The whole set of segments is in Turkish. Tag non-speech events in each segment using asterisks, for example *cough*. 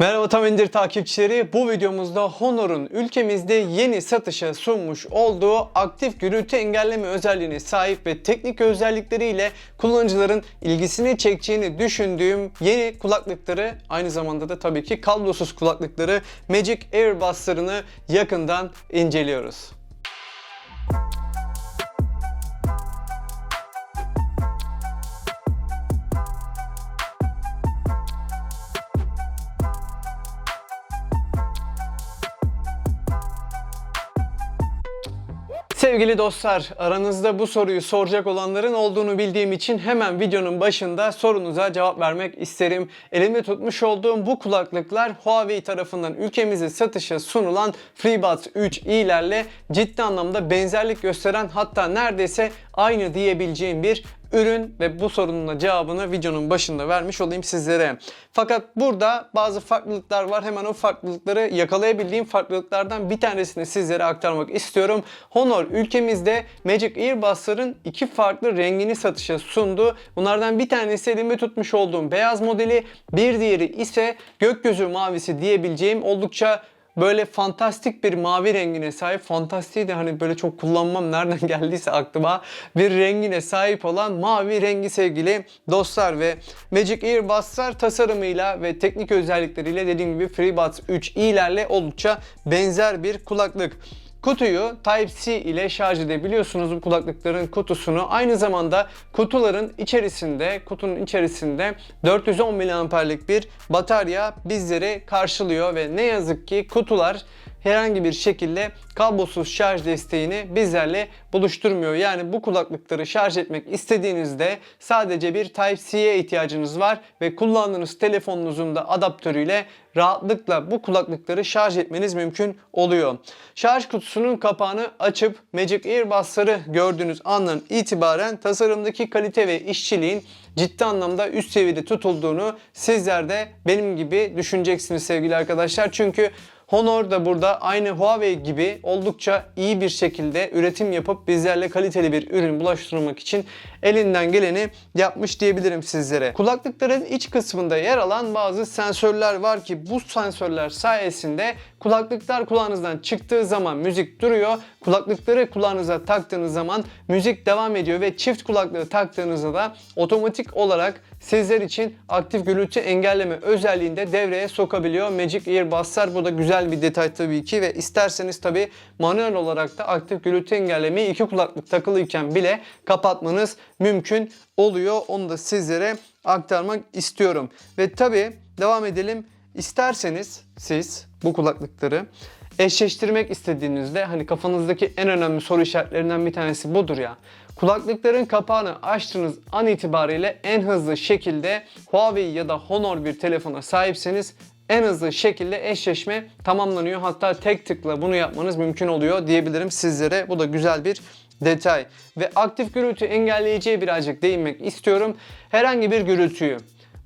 Merhaba Tam İndir takipçileri. Bu videomuzda Honor'un ülkemizde yeni satışa sunmuş olduğu aktif gürültü engelleme özelliğine sahip ve teknik özellikleriyle kullanıcıların ilgisini çekeceğini düşündüğüm yeni kulaklıkları aynı zamanda da tabii ki kablosuz kulaklıkları Magic Airbuds'larını yakından inceliyoruz. Sevgili dostlar, aranızda bu soruyu soracak olanların olduğunu bildiğim için hemen videonun başında sorunuza cevap vermek isterim. Elimde tutmuş olduğum bu kulaklıklar Huawei tarafından ülkemize satışa sunulan FreeBuds 3 ilerle ciddi anlamda benzerlik gösteren hatta neredeyse aynı diyebileceğim bir ürün ve bu sorunun cevabını videonun başında vermiş olayım sizlere. Fakat burada bazı farklılıklar var. Hemen o farklılıkları yakalayabildiğim farklılıklardan bir tanesini sizlere aktarmak istiyorum. Honor ülkemizde Magic Earbuds'ların iki farklı rengini satışa sundu. Bunlardan bir tanesi elimde tutmuş olduğum beyaz modeli, bir diğeri ise gökyüzü mavisi diyebileceğim oldukça böyle fantastik bir mavi rengine sahip. Fantastiği de hani böyle çok kullanmam nereden *laughs* geldiyse aklıma bir rengine sahip olan mavi rengi sevgili dostlar ve Magic Earbuds'lar tasarımıyla ve teknik özellikleriyle dediğim gibi FreeBuds 3 ilerle oldukça benzer bir kulaklık. Kutuyu Type-C ile şarj edebiliyorsunuz bu kulaklıkların kutusunu. Aynı zamanda kutuların içerisinde, kutunun içerisinde 410 mAh'lik bir batarya bizleri karşılıyor ve ne yazık ki kutular herhangi bir şekilde kablosuz şarj desteğini bizlerle buluşturmuyor. Yani bu kulaklıkları şarj etmek istediğinizde sadece bir Type-C'ye ihtiyacınız var ve kullandığınız telefonunuzun da adaptörüyle rahatlıkla bu kulaklıkları şarj etmeniz mümkün oluyor. Şarj kutusunun kapağını açıp Magic Earbuds'ları gördüğünüz andan itibaren tasarımdaki kalite ve işçiliğin ciddi anlamda üst seviyede tutulduğunu sizler de benim gibi düşüneceksiniz sevgili arkadaşlar. Çünkü Honor da burada aynı Huawei gibi oldukça iyi bir şekilde üretim yapıp bizlerle kaliteli bir ürün bulaştırmak için elinden geleni yapmış diyebilirim sizlere. Kulaklıkların iç kısmında yer alan bazı sensörler var ki bu sensörler sayesinde kulaklıklar kulağınızdan çıktığı zaman müzik duruyor. Kulaklıkları kulağınıza taktığınız zaman müzik devam ediyor ve çift kulaklığı taktığınızda da otomatik olarak sizler için aktif gürültü engelleme özelliğini de devreye sokabiliyor. Magic Earbuds'lar bu da güzel bir detay tabii ki ve isterseniz tabii manuel olarak da aktif gürültü engellemeyi iki kulaklık takılıyken bile kapatmanız mümkün oluyor. Onu da sizlere aktarmak istiyorum. Ve tabii devam edelim. İsterseniz siz bu kulaklıkları eşleştirmek istediğinizde hani kafanızdaki en önemli soru işaretlerinden bir tanesi budur ya. Kulaklıkların kapağını açtığınız an itibariyle en hızlı şekilde Huawei ya da Honor bir telefona sahipseniz en hızlı şekilde eşleşme tamamlanıyor. Hatta tek tıkla bunu yapmanız mümkün oluyor diyebilirim sizlere. Bu da güzel bir detay. Ve aktif gürültü engelleyiciye birazcık değinmek istiyorum. Herhangi bir gürültüyü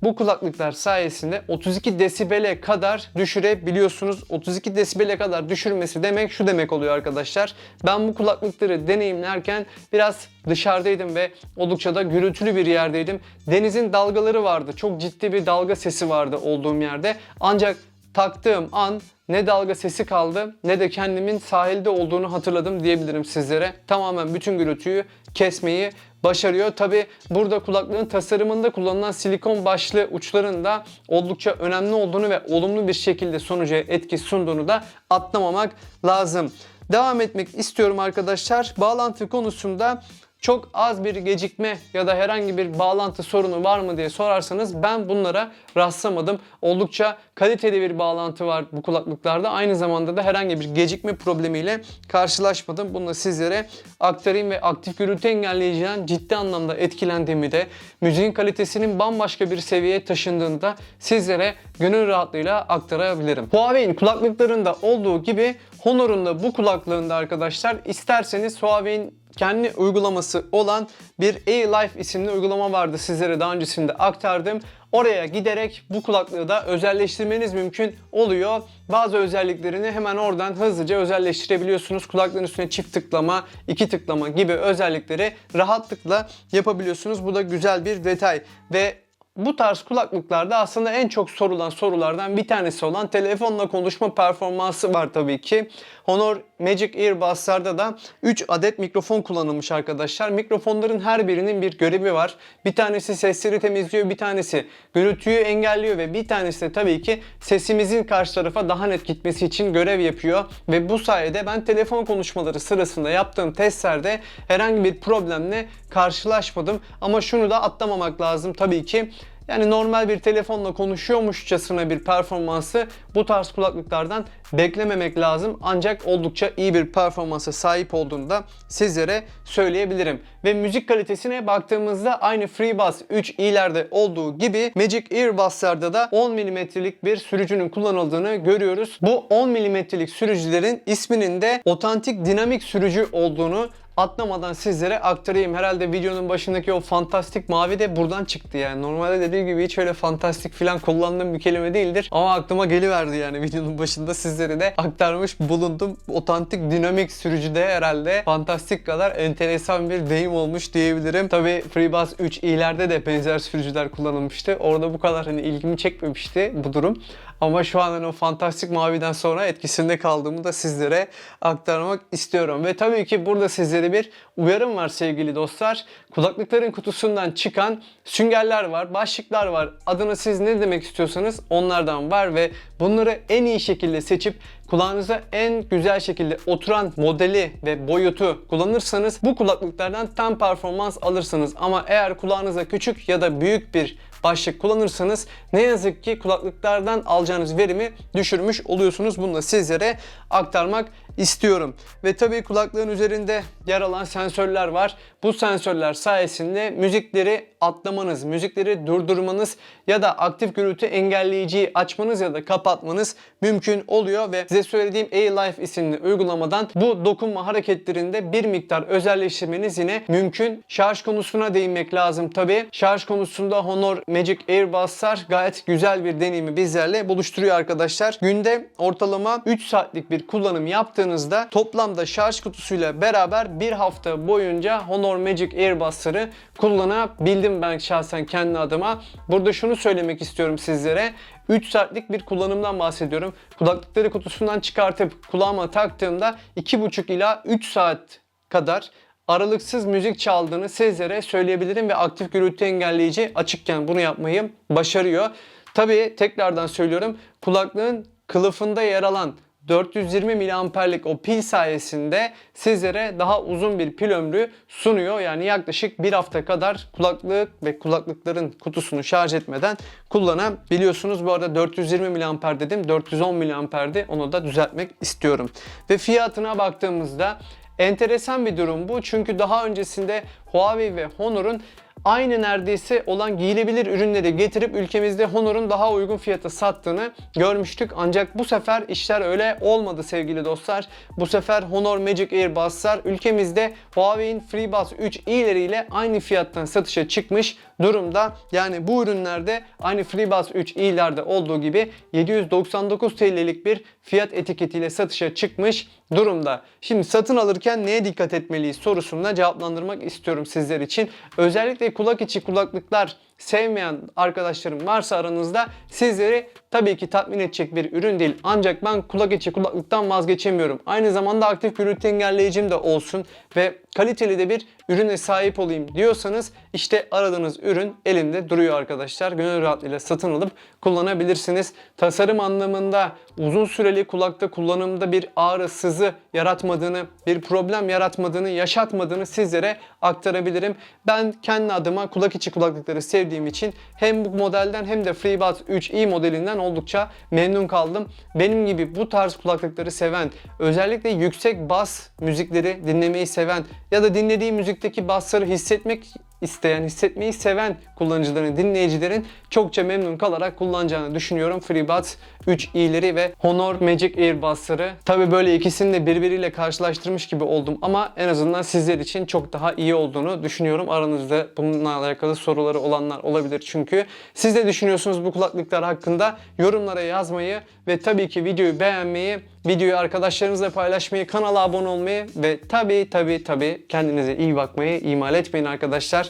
bu kulaklıklar sayesinde 32 desibele kadar düşürebiliyorsunuz. 32 desibele kadar düşürmesi demek şu demek oluyor arkadaşlar. Ben bu kulaklıkları deneyimlerken biraz dışarıdaydım ve oldukça da gürültülü bir yerdeydim. Denizin dalgaları vardı. Çok ciddi bir dalga sesi vardı olduğum yerde. Ancak taktığım an ne dalga sesi kaldı ne de kendimin sahilde olduğunu hatırladım diyebilirim sizlere. Tamamen bütün gürültüyü kesmeyi başarıyor. Tabi burada kulaklığın tasarımında kullanılan silikon başlı uçlarında oldukça önemli olduğunu ve olumlu bir şekilde sonuca etki sunduğunu da atlamamak lazım. Devam etmek istiyorum arkadaşlar. Bağlantı konusunda çok az bir gecikme ya da herhangi bir bağlantı sorunu var mı diye sorarsanız ben bunlara rastlamadım. Oldukça kaliteli bir bağlantı var bu kulaklıklarda. Aynı zamanda da herhangi bir gecikme problemiyle karşılaşmadım. Bunu sizlere aktarayım ve aktif gürültü engelleyiciden ciddi anlamda etkilendiğimi de müziğin kalitesinin bambaşka bir seviyeye taşındığını da sizlere gönül rahatlığıyla aktarabilirim. Huawei'in kulaklıklarında olduğu gibi Honor'un da bu kulaklığında arkadaşlar isterseniz Huawei'in kendi uygulaması olan bir A-Life isimli uygulama vardı sizlere daha öncesinde aktardım. Oraya giderek bu kulaklığı da özelleştirmeniz mümkün oluyor. Bazı özelliklerini hemen oradan hızlıca özelleştirebiliyorsunuz. Kulaklığın üstüne çift tıklama, iki tıklama gibi özellikleri rahatlıkla yapabiliyorsunuz. Bu da güzel bir detay ve bu tarz kulaklıklarda aslında en çok sorulan sorulardan bir tanesi olan telefonla konuşma performansı var tabii ki. Honor Magic Earbuds'larda da 3 adet mikrofon kullanılmış arkadaşlar. Mikrofonların her birinin bir görevi var. Bir tanesi sesleri temizliyor, bir tanesi gürültüyü engelliyor ve bir tanesi de tabii ki sesimizin karşı tarafa daha net gitmesi için görev yapıyor. Ve bu sayede ben telefon konuşmaları sırasında yaptığım testlerde herhangi bir problemle karşılaşmadım. Ama şunu da atlamamak lazım tabii ki. Yani normal bir telefonla konuşuyormuşçasına bir performansı bu tarz kulaklıklardan beklememek lazım. Ancak oldukça iyi bir performansa sahip olduğunu da sizlere söyleyebilirim. Ve müzik kalitesine baktığımızda aynı FreeBuds 3i'lerde olduğu gibi Magic Earbuds'larda da 10 mm'lik bir sürücünün kullanıldığını görüyoruz. Bu 10 mm'lik sürücülerin isminin de otantik dinamik sürücü olduğunu atlamadan sizlere aktarayım. Herhalde videonun başındaki o fantastik mavi de buradan çıktı yani. Normalde dediğim gibi hiç öyle fantastik falan kullandığım bir kelime değildir. Ama aklıma geliverdi yani videonun başında sizlere de aktarmış bulundum. Otantik dinamik sürücüde herhalde fantastik kadar enteresan bir deyim olmuş diyebilirim. Tabi FreeBuds 3i'lerde de benzer sürücüler kullanılmıştı. Orada bu kadar hani ilgimi çekmemişti bu durum. Ama şu an hani o fantastik maviden sonra etkisinde kaldığımı da sizlere aktarmak istiyorum. Ve tabii ki burada sizlere bir uyarım var sevgili dostlar. Kulaklıkların kutusundan çıkan süngerler var, başlıklar var. Adını siz ne demek istiyorsanız onlardan var ve bunları en iyi şekilde seçip kulağınıza en güzel şekilde oturan modeli ve boyutu kullanırsanız bu kulaklıklardan tam performans alırsınız. Ama eğer kulağınıza küçük ya da büyük bir başlık kullanırsanız ne yazık ki kulaklıklardan alacağınız verimi düşürmüş oluyorsunuz. Bunu da sizlere aktarmak istiyorum. Ve tabii kulaklığın üzerinde yer alan sensörler var. Bu sensörler sayesinde müzikleri atlamanız, müzikleri durdurmanız ya da aktif gürültü engelleyiciyi açmanız ya da kapatmanız mümkün oluyor ve size söylediğim A-Life isimli uygulamadan bu dokunma hareketlerinde bir miktar özelleştirmeniz yine mümkün. Şarj konusuna değinmek lazım tabii. Şarj konusunda Honor Magic Airbuds'lar gayet güzel bir deneyimi bizlerle buluşturuyor arkadaşlar. Günde ortalama 3 saatlik bir kullanım yaptığınızda toplamda şarj kutusuyla beraber bir hafta boyunca Honor Magic Airbuds'ları kullanabildim ben şahsen kendi adıma. Burada şunu söylemek istiyorum sizlere. 3 saatlik bir kullanımdan bahsediyorum. Kulaklıkları kutusundan çıkartıp kulağıma taktığımda 2,5 ila 3 saat kadar aralıksız müzik çaldığını sizlere söyleyebilirim ve aktif gürültü engelleyici açıkken bunu yapmayı başarıyor. Tabii tekrardan söylüyorum kulaklığın kılıfında yer alan 420 miliamperlik o pil sayesinde sizlere daha uzun bir pil ömrü sunuyor. Yani yaklaşık bir hafta kadar kulaklık ve kulaklıkların kutusunu şarj etmeden kullanabiliyorsunuz. Bu arada 420 miliamper dedim 410 miliamperdi onu da düzeltmek istiyorum. Ve fiyatına baktığımızda enteresan bir durum bu. Çünkü daha öncesinde Huawei ve Honor'un aynı neredeyse olan giyilebilir ürünleri getirip ülkemizde Honor'un daha uygun fiyata sattığını görmüştük. Ancak bu sefer işler öyle olmadı sevgili dostlar. Bu sefer Honor Magic Airbuds'lar ülkemizde Huawei'in FreeBuds 3i'leriyle aynı fiyattan satışa çıkmış durumda. Yani bu ürünlerde aynı FreeBuds 3i'lerde olduğu gibi 799 TL'lik bir fiyat etiketiyle satışa çıkmış durumda. Şimdi satın alırken neye dikkat etmeliyiz sorusuna cevaplandırmak istiyorum sizler için. Özellikle kulak içi kulaklıklar sevmeyen arkadaşlarım varsa aranızda sizleri tabii ki tatmin edecek bir ürün değil. Ancak ben kulak içi kulaklıktan vazgeçemiyorum. Aynı zamanda aktif gürültü engelleyicim de olsun ve kaliteli de bir ürüne sahip olayım diyorsanız işte aradığınız ürün elinde duruyor arkadaşlar. Gönül rahatlığıyla satın alıp kullanabilirsiniz. Tasarım anlamında uzun süreli kulakta kullanımda bir ağrı, sızı yaratmadığını, bir problem yaratmadığını, yaşatmadığını sizlere aktarabilirim. Ben kendi adıma kulak içi kulaklıkları sevdiğim için hem bu modelden hem de FreeBuds 3i modelinden oldukça memnun kaldım. Benim gibi bu tarz kulaklıkları seven, özellikle yüksek bas müzikleri dinlemeyi seven ya da dinlediği müzikteki basları hissetmek isteyen, hissetmeyi seven kullanıcıların, dinleyicilerin çokça memnun kalarak kullanacağını düşünüyorum. FreeBuds 3i'leri ve Honor Magic Earbuds'ları. Tabi böyle ikisini de birbiriyle karşılaştırmış gibi oldum ama en azından sizler için çok daha iyi olduğunu düşünüyorum. Aranızda bununla alakalı soruları olanlar olabilir çünkü. Siz de düşünüyorsunuz bu kulaklıklar hakkında yorumlara yazmayı ve tabii ki videoyu beğenmeyi, videoyu arkadaşlarınızla paylaşmayı, kanala abone olmayı ve tabii tabii tabii kendinize iyi bakmayı ihmal etmeyin arkadaşlar.